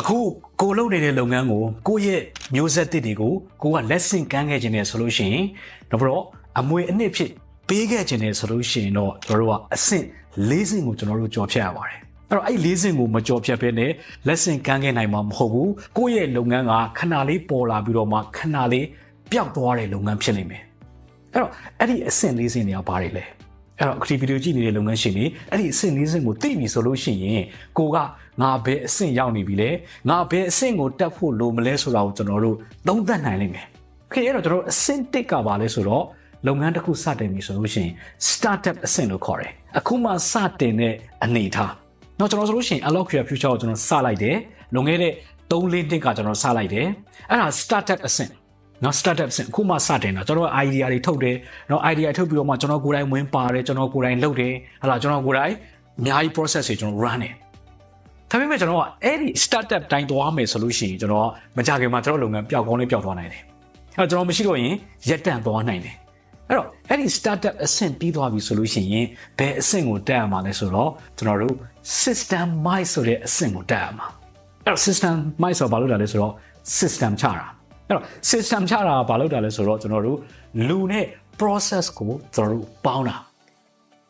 အခုကိုလုပ်နေတဲ့လုပ်ငန်းကိုကိုယ့်ရဲ့မျိုးဆက်တစ်တွေကိုကိုကလက်ဆင့်ကမ်းခဲ့ခြင်းနဲ့ဆိုလို့ရှိရင်တော့တော့အမွေအနှစ်ဖြစ်ပေးခဲ့ခြင်းနဲ့ဆိုလို့ရှိရင်တော့ကျွန်တော်တို့ကအဆင့်၄ဆင့်ကိုကျွန်တော်တို့ကြော်ဖြတ်ရပါတယ်အဲ့တော့အဲ့၄ဆင့်ကိုမကြော်ဖြတ်ဘဲနဲ့လက်ဆင့်ကမ်းခဲ့နိုင်မှာမဟုတ်ဘူးကိုယ့်ရဲ့လုပ်ငန်းကခဏလေးပေါ်လာပြီးတော့မှခဏလေးပျောက်သွားတဲ့လုပ်ငန်းဖြစ်နေမယ်အဲ့တော့အဲ့ဒီအဆင့်၄ဆင့်တွေကဘာတွေလဲ အဲ့တော့ activity ကြည့်နေတဲ့လုပ်ငန်းရှင်တွေအဲ့ဒီအဆင့်၄ဆင့်ကိုသိပြီဆိုလို့ရှိရင်ကိုကငါဘယ်အဆင့်ရောက်နေပြီလဲငါဘယ်အဆင့်ကိုတက်ဖို့လိုမလဲဆိုတာကိုကျွန်တော်တို့သုံးသပ်နိုင်လိမ့်မယ်။ခင်ဗျားတို့ကျွန်တော်အဆင့်၁ကပါလဲဆိုတော့လုပ်ငန်းတစ်ခုစတင်ပြီဆိုလို့ရှိရင် startup အဆင့်လို့ခေါ်တယ်။အခုမှစတင်တဲ့အနေထား။တော့ကျွန်တော်ဆိုလို့ရှိရင် Alloc Career Future ကိုကျွန်တော်စလိုက်တယ်။လွန်ခဲ့တဲ့3-4နှစ်ကကျွန်တော်စလိုက်တယ်။အဲ့ဒါ startup အဆင့် နော် startup ဆင့်အခုမှစတင်တာကျွန်တော် idea တွေထုတ်တယ်နော် idea ထုတ်ပြီးတော့မှကျွန်တော်ကိုယ်တိုင်ဝင်ပါတယ်ကျွန်တော်ကိုယ်တိုင်လုပ်တယ်ဟာလာကျွန်တော်ကိုယ်တိုင်အများကြီး process တွေကျွန်တော် run တယ်ဒါပေမဲ့ကျွန်တော်ကအဲ့ဒီ startup တိုင်းသွားမယ်ဆိုလို့ရှိရင်ကျွန်တော်မကြခင်မှာကျွန်တော်လုပ်ငန်းပျောက်ကောင်းလေးပျောက်သွားနိုင်တယ်အဲ့တော့ကျွန်တော်မရှိတော့ရင်ရက်တန့်သွားနိုင်တယ်အဲ့တော့အဲ့ဒီ startup အဆင့်ပြီးသွားပြီဆိုလို့ရှိရင်ဘယ်အဆင့်ကိုတက်ရမှာလဲဆိုတော့ကျွန်တော်တို့ system mice ဆိုတဲ့အဆင့်ကိုတက်ရမှာအဲ့တော့ system mice ဆိုတော့ဘာလို့လဲလဲဆိုတော့ system ချတာ အဲ့တော့ system ချတာကဘာလို့တာလဲဆိုတော့ကျွန်တော်တို့လူနဲ့ process ကိုကျွန်တော်တို့ပေါင်းတာ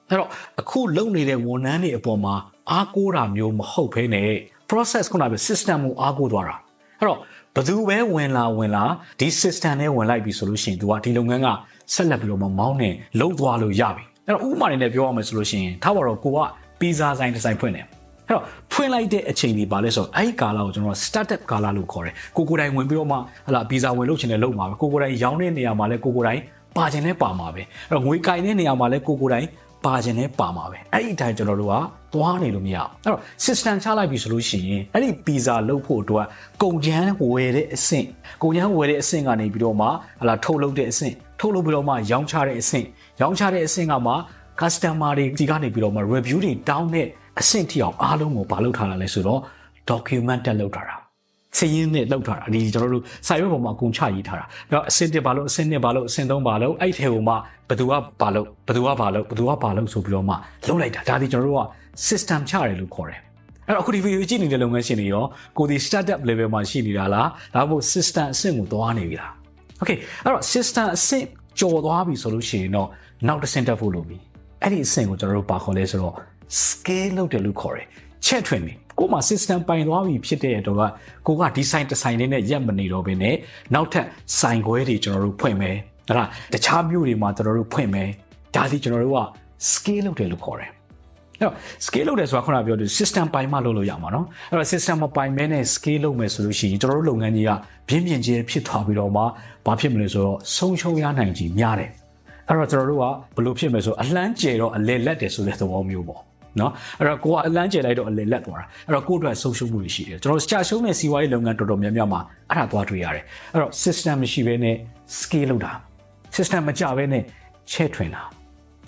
အဲ့တော့အခုလုပ်နေတဲ့ဝန်ထမ်းတွေအပေါ်မှာအားကိုးတာမျိုးမဟုတ်ဘဲနဲ့ process ခုနကပြော system ကိုအားကိုးသွားတာအဲ့တော့ဘယ်သူပဲဝင်လာဝင်လာဒီ system နဲ့ဝင်လိုက်ပြီဆိုလို့ရှိရင် तू ကဒီလုပ်ငန်းကဆက်လက်ပြီးတော့မောင်းနေလုံးသွားလို့ရပြီအဲ့တော့ဥပမာနဲ့ပြောရမယ်ဆိုလို့ရှိရင်ထားပါတော့ကိုကပီဇာဆိုင်တစ်ဆိုင်ဖွင့်တယ် အဲ့တော့ဖွင့်လိုက်တဲ့အချိန်ဒီပါလဲဆိုတော့အဲ့ဒီကာလကိုကျွန်တော် startup ကာလလို့ခေါ်တယ်ကိုကိုတိုင်ဝင်ပြီးတော့မှဟလာဗီဇာဝင်လုပ်ချင်တယ်လုပ်မှာပဲကိုကိုတိုင်ရောင်းတဲ့နေရာမှာလဲကိုကိုတိုင်ပါချင်လဲပါမှာပဲအဲ့တော့ငွေကင်တဲ့နေရာမှာလဲကိုကိုတိုင်ပါချင်လဲပါမှာပဲအဲ့ဒီအတိုင်းကျွန်တော်တို့ကသွားနေလို့မရဘူးအဲ့တော့ system ချလိုက်ပြီဆိုလို့ရှိရင်အဲ့ဒီဗီဇာလုပ်ဖို့အတွက်ကုန်ချမ်းဝယ်တဲ့အဆင့်ကုန်ချမ်းဝယ်တဲ့အဆင့်ကနေပြီးတော့မှဟလာထုတ်လုပ်တဲ့အဆင့်ထုတ်လုပ်ပြီးတော့မှရောင်းချတဲ့အဆင့်ရောင်းချတဲ့အဆင့်ကမှ customer တွေဒီကနေပြီးတော့မှ review တွေတောင်းတဲ့ အဆင့်ထိအောင်အားလုံးကိုမလုပ်ထားတာလဲဆိုတော့ document တက်လုပ်ထားတာစည်ရင်းနဲ့လောက်ထားတာဒီကျွန်တော်တို့စာရွက်ပေါ်မှာအကုန်ချရေးထားတာပြီးတော့အဆင့်တစ်ဘာလို့အဆင့်နှစ်ဘာလို့အဆင့်သုံးဘာလို့အဲ့ထဲကိုမှဘယ်သူကဘာလို့ဘယ်သူကဘာလို့ဘယ်သူကဘာလို့ဆိုပြီးတော့မှလုပ်လိုက်တာဒါဒီကျွန်တော်တို့က system ချရတယ်လို့ခေါ်တယ်အဲ့တော့အခုဒီ video ကြည့်နေတဲ့လုပ်ငန်းရှင်တွေရောကိုဒီ startup level မှာရှိနေတာလားဒါမှမဟုတ် system အဆင့်ကိုသွားနေပြီလား okay အဲ့တော့ system အဆင့်ကျော်သွားပြီဆိုလို့ရှိရင်တော့နောက်တစ်ဆင့်တက်ဖို့လိုပြီအဲ့ဒီအဆင့်ကိုကျွန်တော်တို့ပါခေါ်လဲဆိုတော့ scale လုပ်တယ်လို့ခေါ်တယ်ချက်ထွင်နေကိုမှ system ပိုင်သွားပြီဖြစ်တဲ့အတွက်ကိုကဒီဆိုင်တစ်ဆိုင်လေးနဲ့ရက်မနေတော့ဘဲနဲ့နောက်ထပ်ဆိုင်ခွဲတွေကျွန်တော်တို့ဖွင့်မယ်ဟုတ်လားတခြားမြို့တွေမှာကျွန်တော်တို့ဖွင့်မယ်ဒါဒီကျွန်တော်တို့က scale လုပ်တယ်လို့ခေါ်တယ်အဲ့တော့ scale လုပ်တယ်ဆိုတာခုနပြောတယ် system ပိုင်မှလုပ်လို့ရမှာเนาะအဲ့တော့ system မပိုင်မဲနဲ့ scale လုပ်မယ်ဆိုလို့ရှိရင်ကျွန်တော်တို့လုပ်ငန်းကြီးကပြင်းပြင်းချင်းဖြစ်သွားပြီးတော့မှဘာဖြစ်မလဲဆိုတော့ဆုံးရှုံးရနိုင်ကြီးများတယ်အဲ့တော့ကျွန်တော်တို့ကဘယ်လိုဖြစ်မလဲဆိုအလှမ်းကျဲတော့အလေလက်တယ်ဆိုတဲ့သဘောမျိုးပေါ့ နော်အဲ့တော့ကိုကအလန်းကျဲလိုက်တော့အလေလက်သွားတာအဲ့တော့ကိုအတွက်ဆုံးရှုံးမှုတွေရှိတယ်ကျွန်တော်ကြာရှုံးတဲ့စီးပွားရေးလုပ်ငန်းတော်တော်များများမှာအဲ့ဒါသွားတွေ့ရတယ်အဲ့တော့ system မရှိဘဲနဲ့ scale လုပ်တာ system မကြဘဲနဲ့ချဲ့ထွင်တာ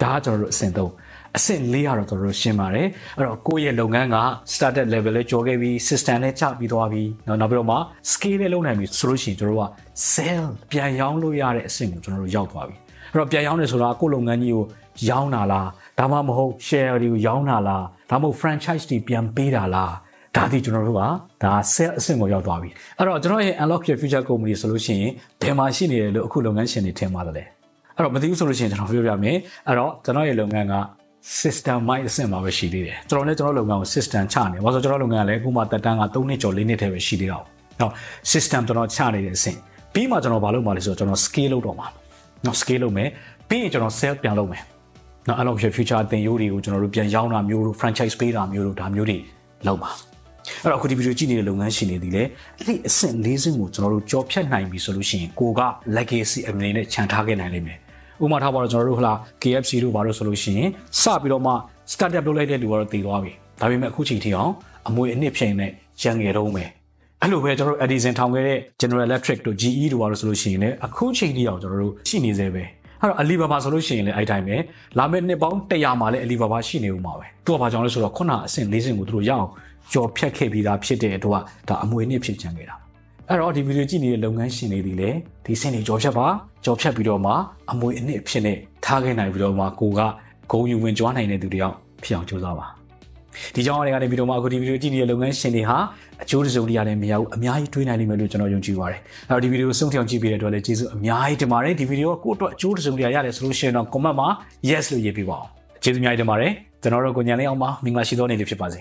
ဒါကကျွန်တော်တို့အဆင့်သုံးအဆင့်၄ကတော့ကျွန်တော်တို့ရှင်းပါတယ်အဲ့တော့ကိုယ့်ရဲ့လုပ်ငန်းက started level လေးကျော်ခဲ့ပြီး system နဲ့ချပြီးသွားပြီးเนาะနောက်ပြီးတော့မှ scale လေးလုပ်နိုင်ပြီဆိုလို့ရှိရင်ကျွန်တော်တို့က sell ပြန်ရောင်းလို့ရတဲ့အဆင့်ကိုကျွန်တော်တို့ရောက်သွားပြီအဲ့တော့ပြန်ရောင်းတယ်ဆိုတာကိုယ့်လုပ်ငန်းကြီးကိုရောင်းတာလား ဒါမှမဟုတ် share တွေကိုရောင်းတာလားဒါမှမဟုတ် franchise တွေပြန်ပေးတာလားဒါဒီကျွန်တော်တို့ကဒါ sell အဆင့်ကိုရောက်သွားပြီအဲ့တော့ကျွန်တော်ရဲ့ unlock your future company ဆိုလို့ရှိရင်ဘယ်မှာရှိနေတယ်လို့အခုလုပ်ငန်းရှင်တွေထင်ပါတယ်လေအဲ့တော့မသိဘူးဆိုလို့ရှိရင်ကျွန်တော်ပြောပြမယ်အဲ့တော့ကျွန်တော်ရဲ့လုပ်ငန်းက system မိုက်အဆင့်မှာပဲရှိသေးတယ်ကျွန်တော်လည်းကျွန်တော်လုပ်ငန်းကို system ချနေဘာလို့ကျွန်တော်လုပ်ငန်းကလည်းအခုမှတက်တန်းက3နှစ်ကျော်4နှစ်ထဲပဲရှိသေးတာ။နော် system ကျွန်တော်ချနေတဲ့အဆင့်ပြီးမှကျွန်တော်ဘာလုပ်မှာလဲဆိုတော့ကျွန်တော် scale လုပ်တော့မှာ။နော် scale လုပ်မယ်ပြီးရင်ကျွန်တော် sell ပြန်လုပ်မယ်။ နော်အဲ့လို future အသင်ရိုးတွေကိုကျွန်တော်တို့ပြန်ရောင်းတာမျိုးတို့ franchise ပေးတာမျိုးတို့ဒါမျိုးတွေလုပ်ပါ။အဲ့တော့အခုဒီဗီဒီယိုကြည့်နေတဲ့လုပ်ငန်းရှင်တွေဒီလေအဲ့ဒီအဆင့်၄ဆင့်ကိုကျွန်တော်တို့ကြော်ဖြတ်နိုင်ပြီဆိုလို့ရှိရင်ကိုက legacy အနေနဲ့ခြံထားခဲ့နိုင်လိမ့်မယ်။ဥပမာထားပါတော့ကျွန်တော်တို့ဟလာ KFC တို့ဘာလို့ဆိုလို့ရှိရင်စပြီးတော့မှ startup လုပ်လိုက်တဲ့လူကတော့တည်သွားပြီဒါပေမဲ့အခုချိန်ထိအောင်အမွေအနှစ်ဖြစ်နေရန်ငယ်တော့မယ်အဲ့လိုပဲကျွန်တော်တို့ Edison ထောင်ခဲ့တဲ့ General Electric တို့ GE တို့ဘာလို့ဆိုလို့ရှိရင်လည်းအခုချိန်ထိအောင်ကျွန်တော်တို့ရှိနေသေးပဲ အဲ့တော့ Alibaba ဆိုလို့ရှိရင်လည်းအဲ့တိုင်းပဲလာမယ့်နှစ်ပေါင်း100မှာလည်း Alibaba ရှိနေဦးမှာပဲသူကဘာကြောင့်လဲဆိုတော့ခုနအဆင့်၄ဆင့်ကိုသူတို့ရအောင်ကြော်ဖြတ်ခဲ့ပြီးသားဖြစ်တဲ့အတွက်ဒါအမွေနှစ်ဖြစ်ချင်ခဲ့တာအဲ့တော့ဒီဗီဒီယိုကြည့်နေတဲ့လုပ်ငန်းရှင်တွေဒီလေဒီစင်တွေကြော်ဖြတ်ပါကြော်ဖြတ်ပြီးတော့မှအမွေအနှစ်ဖြစ်နေထားခဲ့နိုင်ပြီးတော့မှကိုကဂုံယူဝင်ကြွားနိုင်တဲ့သူတယောက်ဖြစ်အောင်ကြိုးစားပါ ဒီကြောင့်လည်းကနေပြီးတော့မှအခုဒီဗီဒီယိုကြည့်နေတဲ့လုပ်ငန်းရှင်တွေဟာအကျိုးတစုံတရာလည်းမရဘူးအများကြီးတွေးနိုင်လိမ့်မယ်လို့ကျွန်တော်ယုံကြည်ပါတယ်အဲ့တော့ဒီဗီဒီယိုဆုံးထအောင်ကြည့်ပေးတဲ့အတွက်လည်းကျေးဇူးအများကြီးတင်ပါတယ်ဒီဗီဒီယိုကကိုယ့်အတွက်အကျိုးတစုံတရာရတယ်ဆိုလို့ရှိရင်တော့ comment မှာ yes လို့ရေးပေးပါအောင်ကျေးဇူးအများကြီးတင်ပါတယ်ကျွန်တော်တို့ကိုညံလေးအောင်ပါမင်္ဂလာရှိသောနေ့လေးဖြစ်ပါစေ